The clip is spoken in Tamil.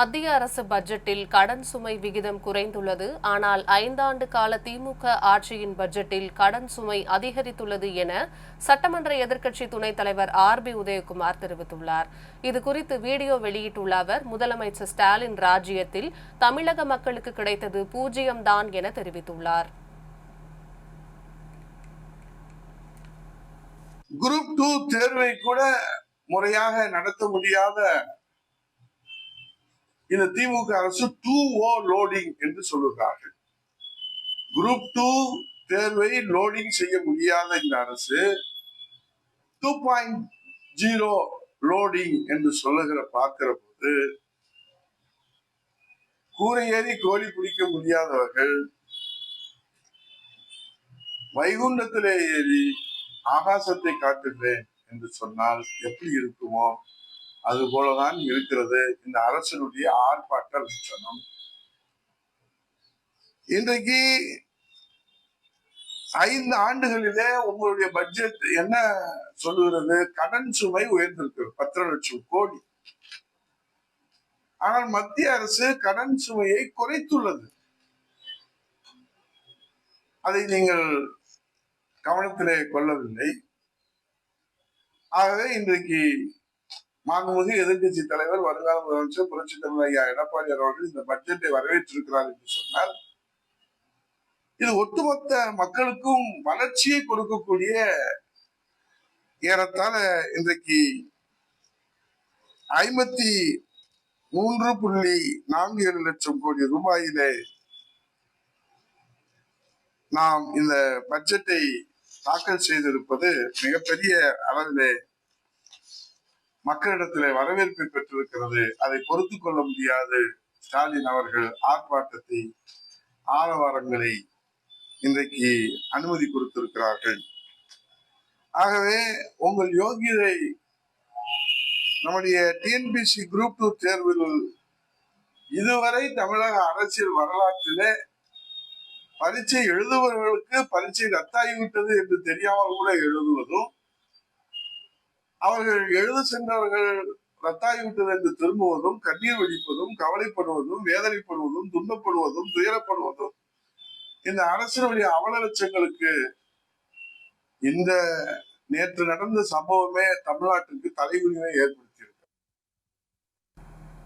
மத்திய அரசு பட்ஜெட்டில் கடன் சுமை விகிதம் குறைந்துள்ளது. ஆனால் ஐந்தாண்டு கால திமுக ஆட்சியின் பட்ஜெட்டில் கடன் சுமை அதிகரித்துள்ளது என சட்டமன்ற எதிர்க்கட்சி துணைத் தலைவர் ஆர் பி உதயகுமார் தெரிவித்துள்ளார். இதுகுறித்து வீடியோ வெளியிட்டுள்ள அவர் முதலமைச்சர் ஸ்டாலின் ராஜ்யத்தில் தமிழக மக்களுக்கு கிடைத்தது பூஜ்ஜியம்தான் என தெரிவித்துள்ளார். குரூப் டூ தேர்வை கூட முறையாக நடத்த முடியாத இந்த திமுக அரசு டூ ஓ லோடிங் என்று சொல்லுகிறார்கள். குரூப் டூ தேர்வை லோடிங் செய்ய முடியாத இந்த அரசு டூ பாயிண்ட் ஜீரோ லோடிங் என்று சொல்லுகிற பார்க்கிற போது கூரை ஏறி கோழி பிடிக்க முடியாதவர்கள் வைகுண்டத்திலே ஏறி ஆகாசத்தை காட்டுகிறேன் என்று சொன்னால் எப்படி இருக்குமோ அது போலதான் இருக்கிறது. இந்த அரசனுடைய ஆர்ப்பாட்ட லட்சணம் இன்றைக்கு ஐந்து ஆண்டுகளிலே உங்களுடைய பட்ஜெட் என்ன சொல்லுகிறது? கடன் சுமை உயர்ந்திருக்கிறது பத்து லட்சம் கோடி. ஆனால் மத்திய அரசு கடன் சுமையை குறைத்துள்ளது. அதை நீங்கள் கவனத்திலே கொள்ளவில்லை. ஆகவே இன்றைக்கு மாண்புமிகு எதிர்கட்சி தலைவர் வருங்கால முதலமைச்சர் புரட்சி தமிழ் ஐயா எடப்பாடி அவர்கள் இந்த பட்ஜெட்டை வரவேற்றிருக்கிறார் என்று சொன்னால் இது ஒட்டுமொத்த மக்களுக்கும் வளர்ச்சியை கொடுக்கக்கூடிய ஏறத்தாழ இன்றைக்கு ஐம்பத்தி மூன்று புள்ளி நான்கு ஏழு லட்சம் கோடி ரூபாயிலே நாம் இந்த பட்ஜெட்டை தாக்கல் செய்திருப்பது மிகப்பெரிய அளவிலே மக்களிடத்திலே வரவேற்பை பெற்றிருக்கிறது. அதை பொறுத்து கொள்ள முடியாது. ஸ்டாலின் அவர்கள் ஆர்ப்பாட்டத்தை ஆரவாரங்களை இன்றைக்கு அனுமதி கொடுத்திருக்கிறார்கள். ஆகவே உங்கள் யோகியதை நம்முடைய டிஎன்பிசி குரூப் டூ தேர்வில் இதுவரை தமிழக அரசியல் வரலாற்றிலே பரீட்சை எழுதுபவர்களுக்கு பரீட்சை ரத்தாகிவிட்டது என்று தெரியாமல் கூட எழுதுவதும் அவர்கள் எழுத சென்றவர்கள் ரத்தாகிவிட்டது திரும்புவதும் கண்ணீர் வெடிப்பதும் கவலைப்படுவதும் வேதனைப்படுவதும் துன்பப்படுவதும் துயரப்படுவதும் இந்த அரசினுடைய அவலட்சங்களுக்கு இந்த நேற்று நடந்த சம்பவமே தமிழ்நாட்டுக்கு தலைகுனிவை ஏற்படுத்தியிருக்கு.